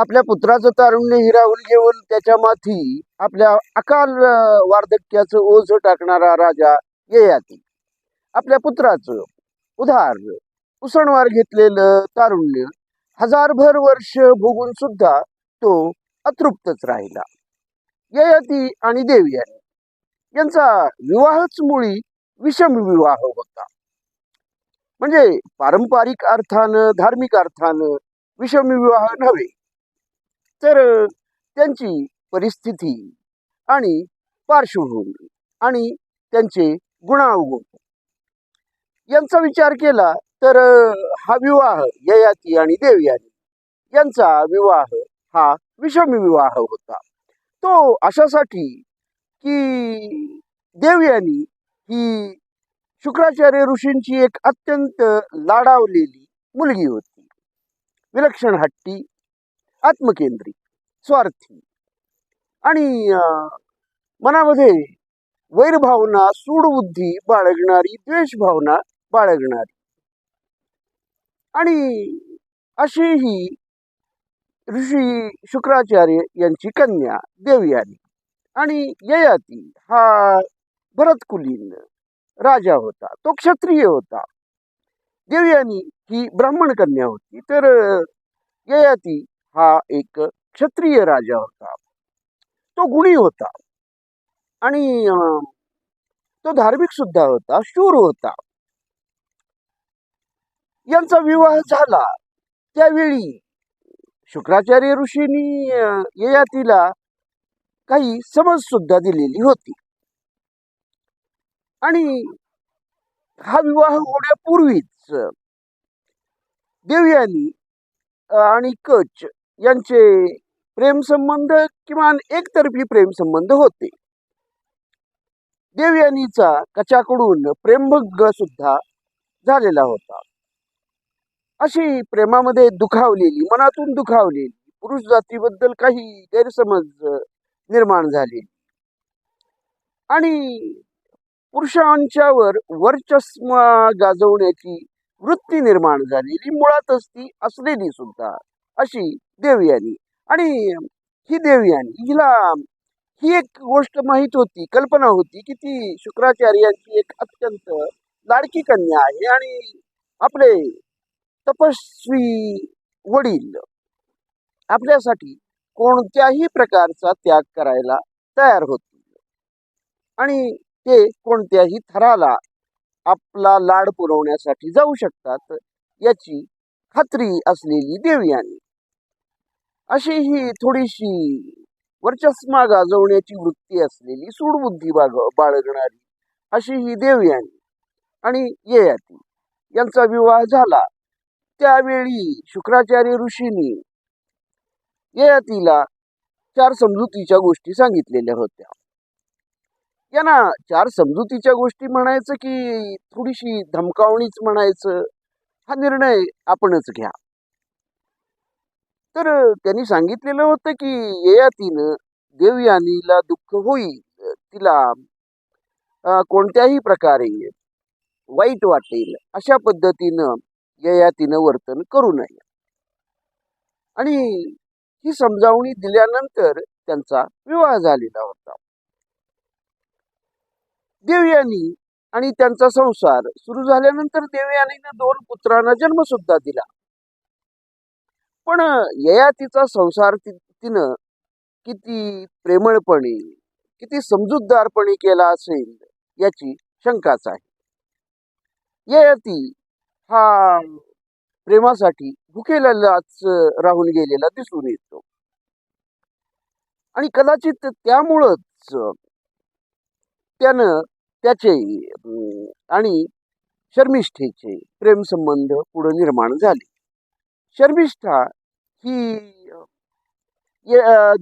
आपल्या पुत्राचं तारुण्य हिरावून घेऊन त्याच्या माथी आपल्या अकाल वार्धक्याचं ओझ टाकणारा राजा ययाती आपल्या पुत्राचं उधार उसणवार घेतलेलं तारुण्य हजारभर वर्ष भोगून सुद्धा तो अतृप्तच राहिला. ययाती आणि देवयानी यांचा विवाहच मुळी विषम विवाह होता. म्हणजे पारंपरिक अर्थानं धार्मिक अर्थानं विषम विवाह नव्हे. तर त्यांची परिस्थिती आणि पार्श्वभूमी आणि त्यांचे गुणावगुण. यांचा विचार केला तर हा विवाह ययाती आणि देवयानी यांचा विवाह हा विषम विवाह होता. तो अशासाठी की देवयानी ही शुक्राचार्य ऋषींची एक अत्यंत लाडावलेली मुलगी होती. विलक्षण हट्टी आत्मकेंद्री स्वार्थी. आणि मनामध्ये वैरभावना सूडबुद्धी बाळगणारी द्वेषभावना बाळगणारी. आणि अशी ही ऋषी शुक्राचार्य यांची कन्या देवयानी आणि ययाती हा भरतकुलीन राजा होता. तो क्षत्रिय होता. देवयानी ही ब्राह्मण कन्या होती. तर ययाती हा एक क्षत्रिय राजा होता. तो गुणी होता. आणि अं, तो धार्मिक सुद्धा होता शूर होता. यांचा विवाह झाला. त्यावेळी शुक्राचार्य ऋषींनी ययातीला काही समज सुद्धा दिलेली होती. आणि हा विवाह होण्यापूर्वीच देवयानी आणि कच यांचे प्रेमसंबंध किमान एकतर्फी प्रेमसंबंध होते. देवयानीचा कचाकडून प्रेमभंग सुद्धा झालेला होता. अशी प्रेमामध्ये दुखावलेली मनातून दुखावलेली पुरुष जातीबद्दल काही गैरसमज निर्माण झाले. आणि पुरुषांच्यावर वर्चस्व गाजवण्याची वृत्ती निर्माण झालेली मुळातच ती असलेली सुद्धा. अशी देवयानी आणि ही देवयानी हिला ही एक गोष्ट माहीत होती कल्पना होती की ती शुक्राचार्यांची एक अत्यंत लाडकी कन्या आहे आणि आपले तपस्वी वडील आपल्यासाठी कोणत्याही प्रकारचा त्याग करायला तयार होतील आणि ते कोणत्याही थराला आपला लाड पुरवण्यासाठी जाऊ शकतात याची खात्री असलेली देवयानी अशी ही थोडीशी वर्चस्मा गाजवण्याची वृत्ती असलेली सूडबुद्धी बाग बाळगणारी अशी ही देवयानी आणि ययाती यांचा विवाह झाला. त्यावेळी शुक्राचार्य ऋषींनी ययातीला चार समजुतीच्या गोष्टी सांगितलेल्या होत्या. यांना चार समजुतीच्या गोष्टी म्हणायचं की थोडीशी धमकावणीच म्हणायचं हा निर्णय आपणच घ्या. तर त्यांनी सांगितलेलं होतं की ययातीनं देवयानीला दुःख होईल. तिला कोणत्याही प्रकारे वाईट वाटेल अशा पद्धतीनं ययातीनं वर्तन करू नये. आणि ही समजावणी दिल्यानंतर त्यांचा विवाह झालेला होता. देवयानी आणि त्यांचा संसार सुरू झाल्यानंतर देवयानीनं दोन पुत्रांना जन्म सुद्धा दिला. पण ययातीचा संसार ति- तिनं किती प्रेमळपणे किती समजूतदारपणे केला असेल याची शंकाच आहे. ययाती हा प्रेमासाठी भुकेलाच राहून गेलेला दिसून येतो. आणि कदाचित त्यामुळंच त्यानं त्याचे आणि शर्मिष्ठेचे प्रेमसंबंध पुढे निर्माण झाले. शर्मिष्ठा ही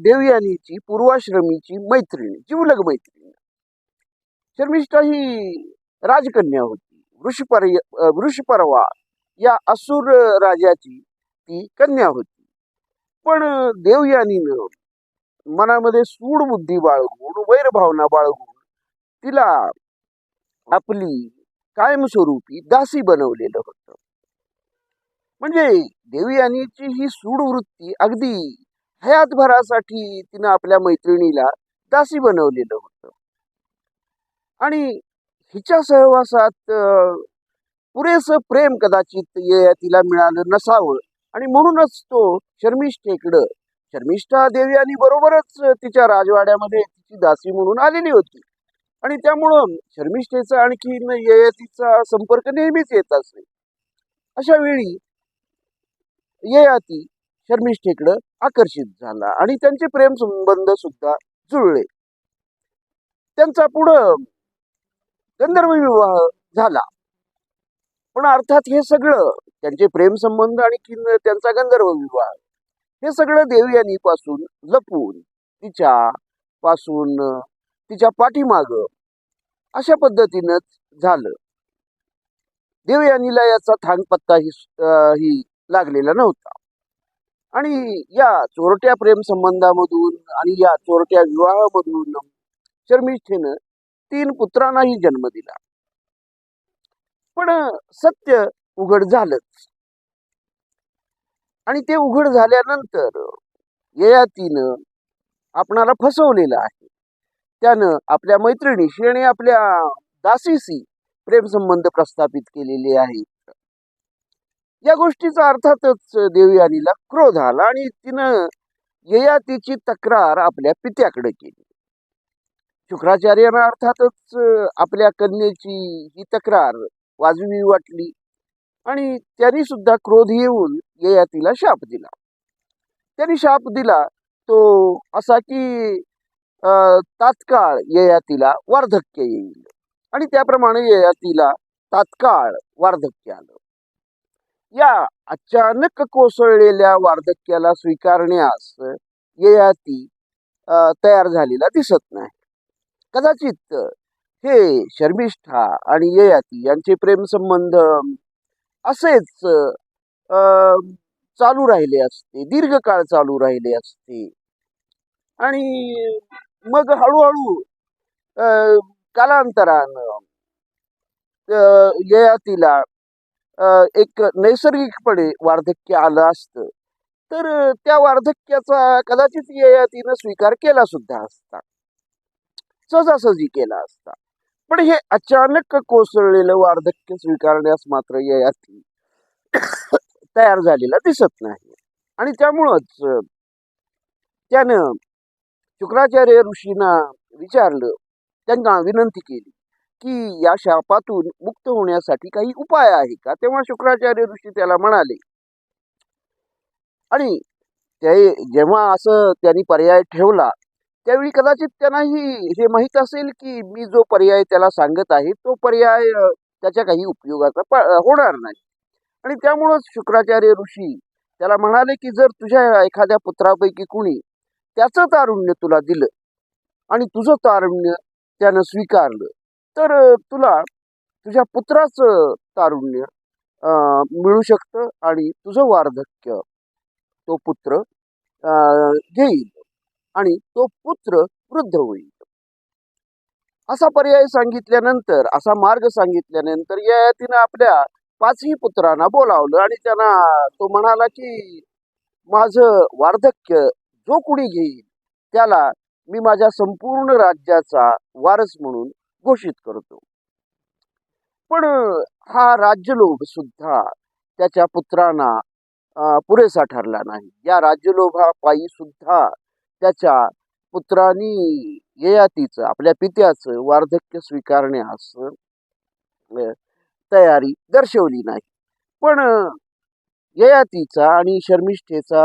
देवयानीची पूर्वाश्रमीची मैत्रीण जिवलग मैत्रीण. शर्मिष्ठा ही राजकन्या होती. वृषपर वृषपर्वा या असुर राजाची ती कन्या होती. पण देवयानीनं मनामध्ये सूड बुद्धी बाळगून वैरभावना बाळगून तिला आपली कायमस्वरूपी दासी बनवलेलं होतं. म्हणजे देवयानीची ही सूडवृत्ती अगदी हयातभरासाठी तिनं आपल्या मैत्रिणीला दासी बनवलेलं होतं. आणि हिच्या सहवासात पुरेसं प्रेम कदाचित ये- तिला मिळालं नसावं. आणि म्हणूनच तो शर्मिष्ठेकडं शर्मिष्ठा देवी आणि बरोबरच तिच्या राजवाड्यामध्ये तिची दासी म्हणून आलेली होती. आणि त्यामुळं शर्मिष्ठेचा आणखीन ययातीचा संपर्क नेहमीच येत असे. अशा वेळी ययाती शर्मिष्ठेकडं आकर्षित झाला आणि त्यांचे प्रेम संबंध सुद्धा जुळले. त्यांचा पुढं गंधर्व विवाह झाला. पण अर्थात हे सगळं त्यांचे प्रेम संबंध आणि किन- त्यांचा गंधर्व विवाह हे सगळं देवयानी पासून लपून तिच्या पासून तिच्या पाठीमाग अशा पद्धतीनंच झालं. देवयानीला याचा थांगपत्ता ही ही लागलेला नव्हता. आणि या चोरट्या प्रेम संबंधामधून आणि या चोरट्या विवाहामधून शर्मिष्ठेनं तीन पुत्रांनाही जन्म दिला. पण सत्य उघड झालंच. आणि ते उघड झाल्यानंतर ययातीनं आपणाला फसवलेलं आहे. त्यानं आपल्या मैत्रिणीशी आणि आपल्या दासीशी प्रेमसंबंध प्रस्थापित केलेले आहेत. या गोष्टीचा अर्थातच देवयानीला क्रोध आला आणि तिनं ययातीची तक्रार आपल्या पित्याकडे केली. शुक्राचार्यानं अर्थातच आपल्या कन्येची ही तक्रार वाजवी वाटली आणि त्यांनी सुद्धा क्रोध येऊन ययातीला शाप दिला. त्यांनी शाप दिला तो असा की अं, तात्काळ ययातीला वार्धक्य येईल. आणि त्याप्रमाणे ययातीला तात्काळ वार्धक्य आलं. या अचानक कोसळलेल्या वार्धक्याला स्वीकारण्यास ययाती तयार झालेला दिसत नाही. कदाचित हे शर्मिष्ठा आणि ययाती यांचे प्रेमसंबंध असेच अं, चालू राहिले असते दीर्घकाळ चालू राहिले असते. आणि मग हळूहळू अं, कालांतरानं ययातीला एक नैसर्गिकपणे वार्धक्य आलं असतं. तर त्या वार्धक्याचा कदाचित ययातीनं स्वीकार केला सुद्धा असता. सहजासहजी केला असता. पण हे अचानक कोसळलेलं वार्धक्य स्वीकारण्यास मात्र ययाती तयार झालेला दिसत नाही. आणि त्यामुळंच त्यानं शुक्राचार्य ऋषींना विचारलं त्यांना विनंती केली. की या शापातून मुक्त होण्यासाठी काही उपाय आहे का? तेव्हा शुक्राचार्य ऋषी त्याला म्हणाले. आणि ते जेव्हा असं त्यांनी पर्याय ठेवला त्यावेळी कदाचित त्यांनाही हे माहीत असेल की मी जो पर्याय त्याला सांगत आहे तो पर्याय त्याच्या काही उपयोगाचा प- होणार नाही. आणि त्यामुळंच शुक्राचार्य ऋषी त्याला म्हणाले की जर तुझ्या एखाद्या पुत्रापैकी कुणी त्याचं तारुण्य तुला दिलं आणि तुझं तारुण्य त्यानं स्वीकारलं तर तुला तुझ्या पुत्राचं तारुण्य मिळू शकतं आणि तुझं वार्धक्य तो पुत्र घेईल आणि तो पुत्र वृद्ध होईल. असा पर्याय सांगितल्यानंतर असा मार्ग सांगितल्यानंतर ययातीनं आपल्या पाचही पुत्रांना बोलावलं आणि त्यांना तो म्हणाला की माझं वार्धक्य जो कुणी घेईल त्याला मी माझ्या संपूर्ण राज्याचा वारस म्हणून घोषित करतो. पण हा राज्यलोभ सुद्धा त्याच्या पुत्रांना पुरेसा ठरला नाही. या राज्यलोभापायी सुद्धा त्याच्या पुत्रांनी ययातीचं आपल्या पित्याचं वार्धक्य स्वीकारण्यास तयारी दर्शवली नाही. पण ययातीचा आणि शर्मिष्ठेचा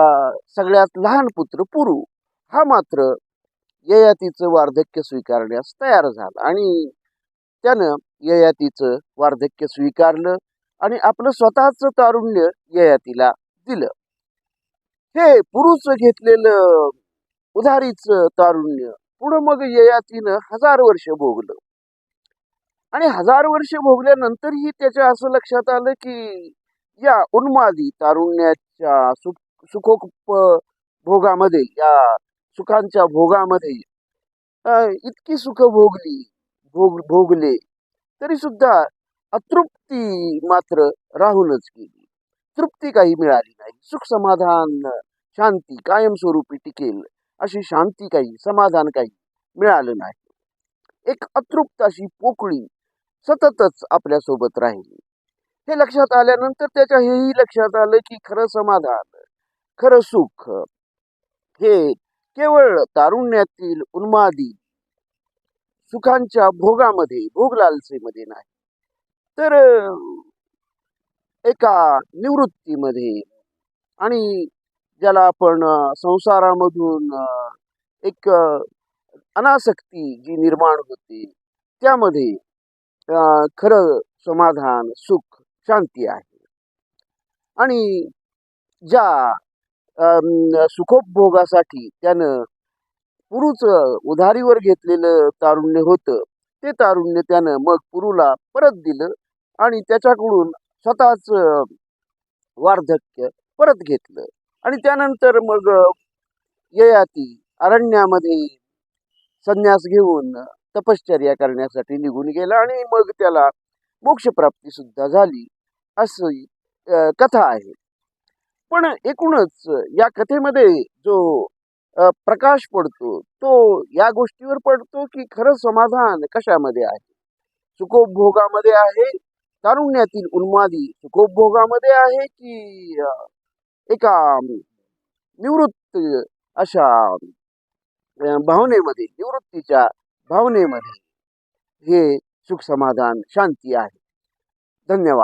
सगळ्यात लहान पुत्र पुरू हा मात्र ययातीचं वार्धक्य स्वीकारण्यास तयार झाला. आणि त्यानं ययातीचं वार्धक्य स्वीकारलं आणि आपलं स्वतःच तारुण्य ययातीला दिलं. हे पुरुष घेतलेलं उधारीचं तारुण्य पुढं मग ययातीनं हजार वर्ष भोगलं. आणि हजार वर्ष भोगल्यानंतरही त्याच्या असं लक्षात आलं की या उन्मादी तारुण्याच्या सुख सुखोप भोगामध्ये या सुखांच्या भोगामध्ये इतकी सुख भोगली भोग भोगले तरी सुद्धा अतृप्ती मात्र राहूनच गेली. तृप्ती काही मिळाली नाही. सुख समाधान शांती कायमस्वरूपी टिकेल अशी शांती काही समाधान काही मिळालं नाही. एक अतृप्त अशी पोकळी सततच आपल्यासोबत राहिली. हे लक्षात आल्यानंतर त्याच्या हेही लक्षात आलं की खरं समाधान खरं सुख हे केवळ तारुण्यातील उन्मादी सुखांच्या भोगामध्ये भोग लालसेमध्ये नाही. तर एका निवृत्तीमध्ये आणि ज्याला आपण संसारामधून एक अनासक्ती जी निर्माण होते त्यामध्ये खरं समाधान सुख शांती आहे. आणि ज्या सुखोपभोगासाठी त्यानं पुरूच उधारीवर घेतलेलं तारुण्य होतं. ते तारुण्य त्यानं मग पुरूला परत दिलं आणि त्याच्याकडून स्वतःच वार्धक्य परत घेतलं. आणि त्यानंतर मग ययाती अरण्यामध्ये संन्यास घेऊन तपश्चर्या करण्यासाठी निघून गेला आणि मग त्याला मोक्षप्राप्ती सुद्धा झाली अशी कथा आहे. पण एकूणच या कथेमध्ये जो प्रकाश पडतो तो या गोष्टीवर पडतो की खरं समाधान कशामध्ये आहे? सुखोपभोगामध्ये आहे तारुण्यातील उन्मादी सुखोपभोगामध्ये आहे की एका निवृत्त अशा भावनेमध्ये निवृत्तीच्या भावनेमध्ये हे सुख समाधान शांती आहे? धन्यवाद.